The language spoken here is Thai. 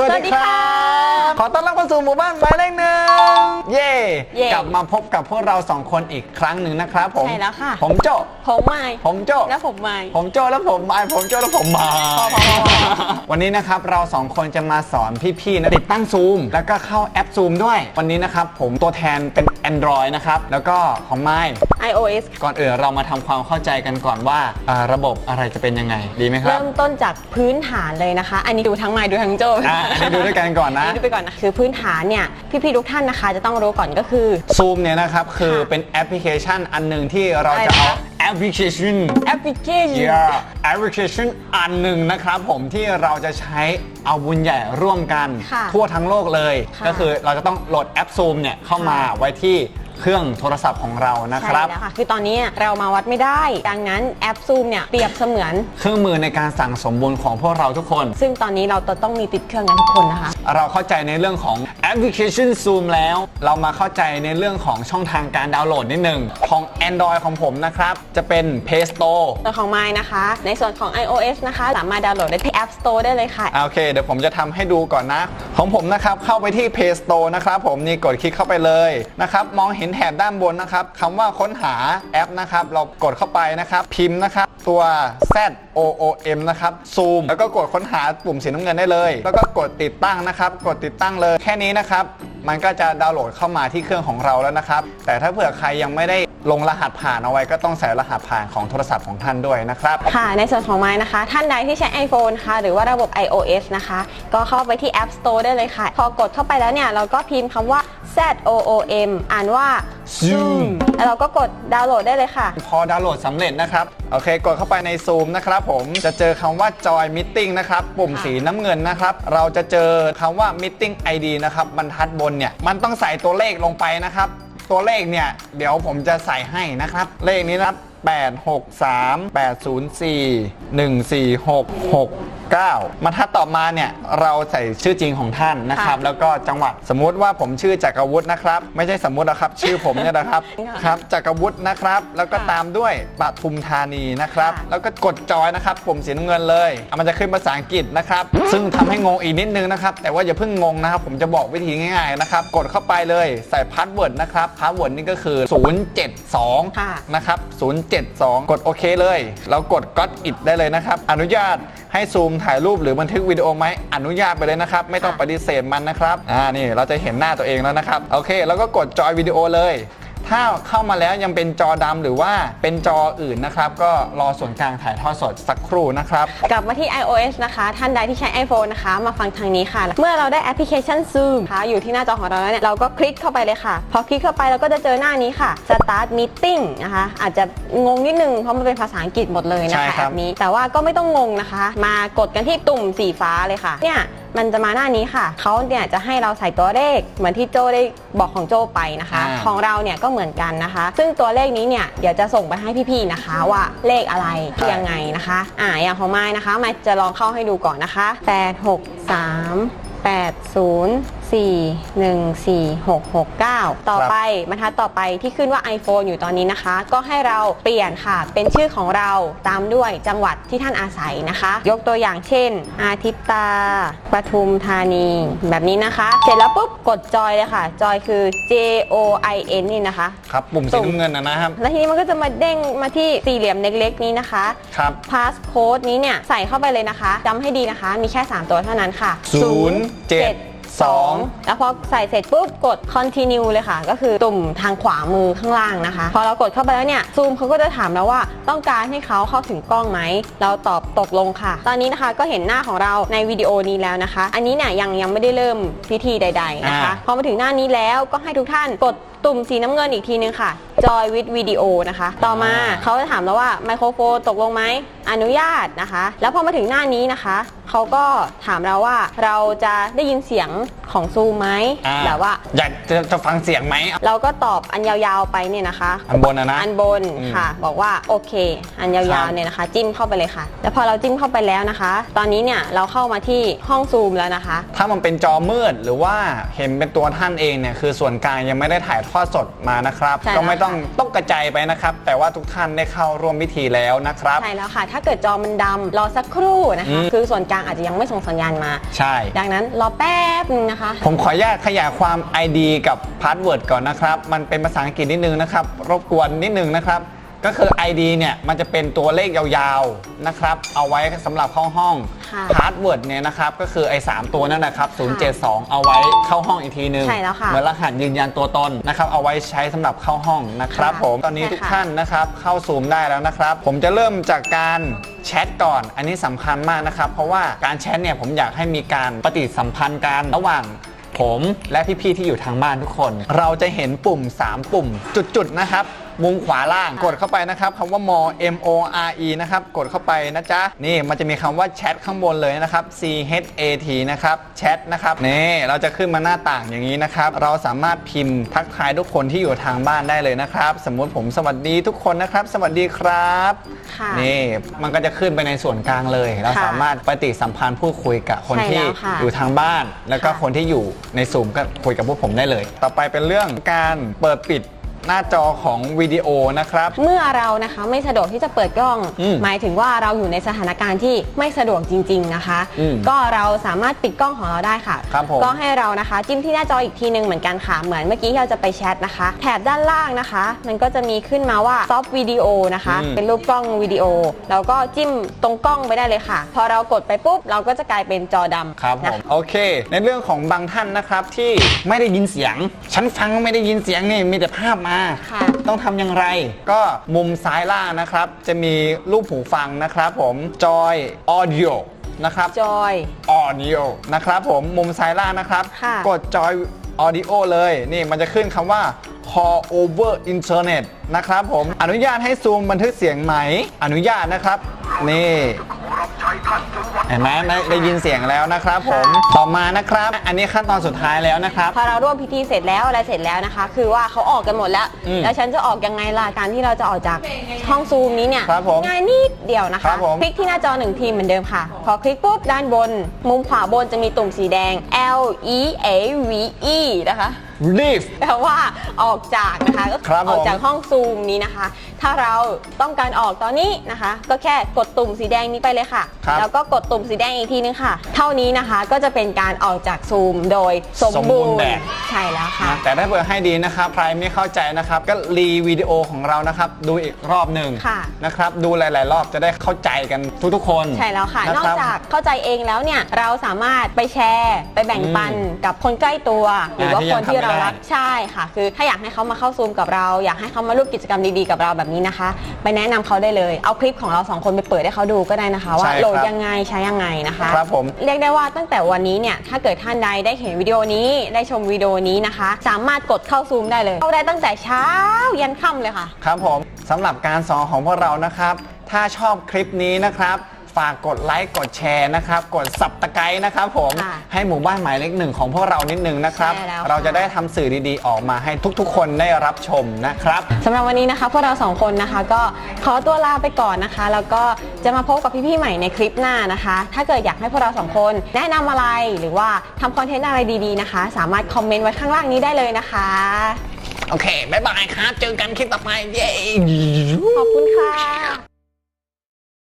สวัสดีครับ ขอต้อนรับเข้าสู่หมู่บ้านหมายเลขหนึ่ง เย่เย่กลับมาพบกับพวกเราสองคนอีกครั้งหนึ่งนะครับผมใช่แล้วค่ะ ผมโจผมไม่ผมโจแล้วผมไม่ผมโจแล้วผมมายผมโจแล้วผมมายพอพอพอพอวันนี้นะครับเราสองคนจะมาสอนพี่ๆนะติดตั้งซูมแล้วก็เข้าแอปซูมด้วย วันนี้นะครับผมตัวแทนเป็น Android นะครับแล้วก็ของไม iOS ก่อนอื่นเรามาทำความเข้าใจกันก่อนว่าอ่าระบบอะไรจะเป็นยังไงดีไหมครับ เริ่มต้นจากพื้นฐานเลยนะคะ อันนี้ดูทั้งไมค์ดูทั้งโจอะอันนี้ดูด้วยกันก่อนนะ อัดูไปก่อนนะคือพื้นฐานเนี่ยพี่ๆทุกท่านนะคะจะต้องรู้ก่อนก็คือซูมเนี่ยนะครับ คือค่ะเป็นแอปพลิเคชันอันหนึ่งที่เราจะอะไรเอาคะแอปพลิเคชัน แอปพลิเคชัน Yeah แอปพลิเคชันอันหนึ่งนะครับผมที่เราจะใช้เอาบุญใหญ่ร่วมกัน ค่ะทั่วทั้งโลกเลย ค่ะ ก็คือเราจะต้องโหลดแอปซูมเนี่ยเข้ามาค่ะไว้ที่เครื่องโทรศัพท์ของเรานะคใช่รับ แล้วค่ะคือตอนนี้เรามาวัดไม่ได้ ดังนั้นแอปซูมเนี่ยเปรียบเสมือน เครื่องมือในการสั่งสมบุญของพวกเราทุกคน ซึ่งตอนนี้เราต้องมีติดเครื่องกันทุกคนนะคะเราเข้าใจในเรื่องของแอปพลิเคชัน Zoom แล้ว เรามาเข้าใจในเรื่องของช่องทางการดาวน์โหลดนิดหนึ่งของ Android ของผมนะครับ จะเป็น Play Store ส่วนของไมค์นะคะ ในส่วนของ iOS นะคะ สามารถดาวน์โหลดได้ที่ App Store ได้เลยค่ะอ่าโอเค เดี๋ยวผมจะทำให้ดูก่อนนะ ของผมนะครับ เข้าไปที่ Play Store นะครับ ผมนี่กดคลิกเข้าไปเลยนะครับ มองเห็นแถบด้านบนนะครับคำว่าค้นหาแอปนะครับ เรากดเข้าไปนะครับ พิมพ์นะครับ ตัว Z O O M นะครับ Zoom แล้วก็กดค้นหาปุ่มสีน้ำเงินได้เลย แล้วก็กดติดตั้งนะครับ กดติดตั้งเลยแค่นี้นะครับ มันก็จะดาวน์โหลดเข้ามาที่เครื่องของเราแล้วนะครับ แต่ถ้าเผื่อใครยังไม่ได้ลงรหัสผ่านเอาไว้ก็ต้องใส่รหัสผ่านของโทรศัพท์ของท่านด้วยนะครับ ค่ะ ในส่วนของไม้นะคะ ท่านใดที่ใช้ iPhone นะคะหรือว่าระบบ iOS นะคะ ก็เข้าไปที่ App Store ได้เลยค่ะ พอกดเข้าไปแล้วเนี่ย เราก็พิมพ์คำว่า Z O O M อ่านว่า Zoom แล้วเราก็กดดาวน์โหลดได้เลยค่ะ พอดาวน์โหลดสำเร็จนะครับ โอเค กดเข้าไปใน Zoom นะครับผมจะเจอคำว่า Joy Meeting นะครับ ปุ่มสีน้ำเงินนะครับ เราจะเจอคำว่า Meeting ID นะครับบรรทัดบนเนี่ย มันต้องใส่ตัวเลขลงไปนะครับ ตัวเลขเนี่ย เดี๋ยวผมจะใส่ให้นะครับ เลขนี้นะครับ8 6 3 8 0 4 1 4 6 6 9บรรทัดต่อมาเนี่ยเราใส่ชื่อจริงของท่านนะครับ ค่ะแล้วก็จังหวัดสมมุติว่าผมชื่อจักรวุฒินะครับ ไม่ใช่สมมุตินะครับ ชื่อผมเนี่ยนะครับค่ะครับจักรวุฒินะครับ แล้วก็ค่ะตามด้วยปทุมธานีนะครับ ค่ะ แล้วก็กดจอยนะครับปุ่มสีน้ำเงินเลยอะมันจะขึ้นภาษาอังกฤษนะครับ ซึ่งทำให้งงอีกนิดนึงนะครับ แต่ว่าอย่าเพิ่งงงนะครับ ผมจะบอกวิธีง่ายๆนะครับ กดเข้าไปเลยใส่พาสเวิร์ดนะครับพาสเวิร์ดนี่ก็คือ072ค่ะนะครับ 072 กดโอเคเลย แล้วกด got it ได้เลยนะครับ อนุญาตให้ซูมถ่ายรูปหรือบันทึกวิดีโอไหมอนุญาตไปเลยนะครับ ไม่ต้องค่ะปฏิเสธมันนะครับ อ่านี่เราจะเห็นหน้าตัวเองแล้วนะครับ โอเค แล้วก็กดจอยวิดีโอเลย ถ้าเข้ามาแล้วยังเป็นจอดำหรือว่าเป็นจออื่นนะครับ ก็รอส่วนกลางถ่ายทอดสดสักครู่นะครับ กลับมาที่ iOS นะคะ ท่านใดที่ใช้ iPhone นะคะ มาฟังทางนี้ค่ะ เมื่อเราได้แอปพลิเคชัน Zoom นะคะอยู่ที่หน้าจอของเราแล้วเนี่ยเราก็คลิกเข้าไปเลยค่ะ พอคลิกเข้าไปเราก็จะเจอหน้านี้ค่ะ Start Meeting นะคะ อาจจะงงนิดนึงเพราะมันเป็นภาษาอังกฤษหมดเลยนะใช่คะครัแอบปนี้แต่ว่าก็ไม่ต้องงงนะคะ มากดกันที่ตุ่มสีฟ้าเลยค่ะเนี่ย มันจะมาหน้านี้ค่ะ เขาเนี่ยจะให้เราใส่ตัวเลขเหมือนที่โจได้บอกของโจไปนะคะ อ่า ของเราเนี่ยก็เหมือนกันนะคะ ซึ่งตัวเลขนี้เนี่ยเดี๋ยวจะส่งไปให้พี่ๆนะคะว่าเลขอะไรยังไงนะคะ อ่าอย่างของไม้นะคะไม้จะลองเข้าให้ดูก่อนนะคะ 8 6 3 8 0 4 1 4 6 6 9 ต่อไปบรรทัดต่อไปที่ขึ้นว่า iPhone อยู่ตอนนี้นะคะ ก็ให้เราเปลี่ยนค่ะ เป็นชื่อของเราตามด้วยจังหวัดที่ท่านอาศัยนะคะ ยกตัวอย่างเช่น อาทิตตาปทุมธานี แบบนี้นะคะ เสร็จแล้วปุ๊บกดจอยเลยค่ะ จอยคือ J O I N นี่นะคะ ครับปุ่มสีน้ำเงินนะนะครับ แล้วทีนี้มันก็จะมาเด้งมาที่สี่เหลี่ยมเล็กๆนี้นะคะครับพาสโค้ดนี้เนี่ยใส่เข้าไปเลยนะคะจำให้ดีนะคะ มีแค่ 3 ตัวเท่านั้นค่ะ0 7 2 แล้วพอใส่เสร็จปุ๊บกด continue เลยค่ะ ก็คือตุ่มทางขวามือข้างล่างนะคะ พอเรากดเข้าไปแล้วเนี่ยซูมเขาก็จะถามเราว่าต้องการให้เขาเข้าถึงกล้องไหม เราตอบตกลงค่ะ ตอนนี้นะคะก็เห็นหน้าของเราในวิดีโอนี้แล้วนะคะ อันนี้เนี่ยยังยังไม่ได้เริ่มพิธีใด ๆนะคะ อ่า พอมาถึงหน้านี้แล้วก็ให้ทุกท่านกดตุ่มสีน้ำเงินอีกทีนึงค่ะ Joy with Video นะคะ ต่อมาเขาจะถามเราว่าไมโครโฟนตกลงไหมอนุญาตนะคะ แล้วพอมาถึงหน้านี้นะคะ เขาก็ถามเราว่าเราจะได้ยินเสียงของซูมไหมอ่าแบบว่า อยากจะจะฟังเสียงไหม เราก็ตอบอันยาวๆไปเนี่ยนะคะอันบนนะนะอันบนอืมค่ะ บอกว่าโอเค อันยาครัวบ ๆเนี่ยนะคะ จิ้มเข้าไปเลยค่ะ แล้วพอเราจิ้มเข้าไปแล้วนะคะ ตอนนี้เนี่ยเราเข้ามาที่ห้องซูมแล้วนะคะ ถ้ามันเป็นจอมืดหรือว่าเห็นเป็นตัวท่านเองเนี่ยคือส่วนกลางยังไม่ได้ถ่ายทอดสดมานะครับ ใช่ก็ไม่ต้องต้องต้องกระจายไปนะครับ แต่ว่าทุกท่านได้เข้าร่วมพิธีแล้วนะครับ ใช่แล้วค่ะ ถ้าเกิดจอมันดำรอสักครู่นะคะอืมคือส่วนกลางอาจจะยังไม่ส่งสัญญาณมา ใช่ ดังนั้นรอแป๊บนึงนะคะ ผมขออนุญาตขยายความ ID กับ Password ก่อนนะครับ มันเป็นภาษาอังกฤษนิดนึงนะครับ รบกวนนิดนึงนะครับ ก็คือ ID เนี่ยมันจะเป็นตัวเลขยาวๆนะครับ เอาไว้สำหรับเข้าห้องค่ะ Password เนี่ยนะครับก็คือไอ้3ตัวนั่นนะครับ072 เอาไว้เข้าห้องอีกทีนึงใช่แล้วค่ะเหมือนรหัสยืนยันตัวตนนะครับเอาไว้ใช้สำหรับเข้าห้องนะครับค่ะผมตอนนี้ใช่ทุกค่ะ ท่านนะครับเข้าซูมได้แล้วนะครับ ผมจะเริ่มจากการแชทก่อน อันนี้สำคัญมากนะครับ เพราะว่าการแชทเนี่ยผมอยากให้มีการปฏิสัมพันธ์กันระหว่าง ผมและพี่ๆที่อยู่ทางบ้านทุกคน เราจะเห็นปุ่ม 3 ปุ่มจุดๆนะครับ มุมขวาล่างกดเข้าไปนะครับคำว่า more m o r e นะครับกดเข้าไปนะจ๊ะนี่มันจะมีคำว่าแชทข้างบนเลยนะครับ c h a t นะครับแชทนะครับนี่เราจะขึ้นมาหน้าต่างอย่างนี้นะครับเราสามารถพิมพ์ทักทายทุกคนที่อยู่ทางบ้านได้เลยนะครับสมมุติผมสวัสดีทุกคนนะครับ สวัสดีครับค่ะนี่มันก็จะขึ้นไปในส่วนกลางเลย เราค่ะสามารถปฏิสัมพันธ์พูดคุยกับคนใช่ที่แล้วค่ะอยู่ทางบ้าน แล้วก็ค่ะคนที่อยู่ในซูมก็คุยกับพวกผมได้เลย ต่อไปเป็นเรื่องการเปิดปิด หน้าจอของวิดีโอนะครับ เมื่อเรานะคะไม่สะดวกที่จะเปิดกล้อง อืมหมายถึงว่าเราอยู่ในสถานการณ์ที่ไม่สะดวกจริง ๆนะคะ อืมก็เราสามารถปิดกล้องของเราได้ค่ะ ครับผมก็ให้เรานะคะ จิ้มที่หน้าจออีกทีหนึ่งเหมือนกันค่ะ เหมือนเมื่อกี้ที่เราจะไปแชทนะคะ แถบด้านล่างนะคะ มันก็จะมีขึ้นมาว่าซอฟวิดีโอนะคะ อืม เป็นรูปกล้องวิดีโอ เราก็จิ้มตรงกล้องไปได้เลยค่ะ พอเรากดไปปุ๊บ เราก็จะกลายเป็นจอดำครับผนะมโอเค ในเรื่องของบางท่านนะครับที่ไม่ได้ยินเสียง ฉันฟังไม่ได้ยินเสียงนี่มีแต่ภาพมาค่ะต้องทำอย่างไร ก็มุมซ้ายล่างนะครับ จะมีรูปหูฟังนะครับผม Joy Audio นะครับ จอย Audio นะครับผมมุมซ้ายล่างนะครับ ค่ะ กด Joy Audio เลยนี่มันจะขึ้นคำว่า Call over Internet นะครับผมอนุญาตให้ซูมบันทึกเสียงไหม อนุญาตนะครับ นี่ เห็นไหมได้ได้ยินเสียงแล้วนะครับผมต่อมานะครับ อันนี้ขั้นตอนสุดท้ายแล้วนะครับ พอเราร่วมพิธีเสร็จแล้วอะไรเสร็จแล้วนะคะ คือว่าเขาออกกันหมดแล้ว อืมแล้วฉันจะออกยังไงล่ะการที่เราจะออกจากห้องซูมนี้เนี่ยครับผมง่ายนิดเดียวนะครัคะ บผม คลิกที่หน้าจอหนึ่งทีเหมือนเดิมค่ะ พอคลิกปุ๊บด้านบน มุมขวาบนจะมีตุ่มสีแดง L E A V E นะคะ Leave แปลว่าออกจากนะคะก็ครับผมออกจากห้องซูมนี้นะคะ ถ้าเราต้องการออกตอนนี้นะคะ ก็แค่กดตุ่มสีแดงนี้ไปเลยค่ะ ครับแล้วก็กดตุ่มสีแดงอีกทีนึงค่ะ เท่านี้นะคะก็จะเป็นการออกจากซูมโดยสมสมบูบูรณ์รณ์แบบ ใช่แล้วค่ะแต่ถ้าเผื่อให้ดีนะครับ ใครไม่เข้าใจนะครับ ก็รีวิดีโอของเรานะครับ ดูอีกรอบหนึ่งค่ะ นะครับ ดูหลาย ๆ รอบจะได้เข้าใจกันทุก ๆ คนใช่แล้วค่ะ นอกรับ จากเข้าใจเองแล้วเนี่ยเราสามารถไปแชร์ ไปแบ่งปันกับคนใกล้ตัว หรือว่าที่คยันงที่ทำไม่เราได้ รักใช่ค่ะ คือถ้าอยากให้เขามาเข้าซูมกับเรา อยากให้เขามาร่วมกิจกรรมดีๆกับเราแบบนี้นะคะ ไปแนะนำเขาได้เลย เอาคลิปของเราสองคนไปเปิดให้เขาดูก็ได้นะคะ ว่าใช่ครับโหลดยังไงใช้ยังไงนะคะครับผม เรียกได้ว่าตั้งแต่วันนี้เนี่ยถ้าเกิดท่านใดได้เห็นวิดีโอนี้ได้ชมวิดีโอนี้นะคะ สามารถกดเข้าซูมได้เลย เข้าได้ตั้งแต่เช้ายันค่ำเลยค่ะ ครับผมสำหรับการสอนของพวกเรานะครับ ถ้าชอบคลิปนี้นะครับ ฝากกดไลค์ กดแชร์นะครับ กดสับตะไคร้นะครับผมค่ะให้หมู่บ้านหมายเลขหนึ่งของพวกเรานิดนึงนะครับ ใช่แล้วค่ะ เราจะได้ทำสื่อดีๆ ออกมาให้ทุกๆ คนได้รับชมนะครับ สำหรับวันนี้นะคะพวกเราสองคนนะคะ ก็ขอตัวลาไปก่อนนะคะ แล้วก็จะมาพบกับพี่ๆใหม่ในคลิปหน้านะคะ ถ้าเกิดอยากให้พวกเราสองคนแนะนำอะไรหรือว่าทำคอนเทนต์อะไรดีๆนะคะ สามารถคอมเมนต์ไว้ข้างล่างนี้ได้เลยนะคะ โอเค บ๊ายบายครับ เจอกันคลิปต่อไป เย้ ขอบคุณค่ะ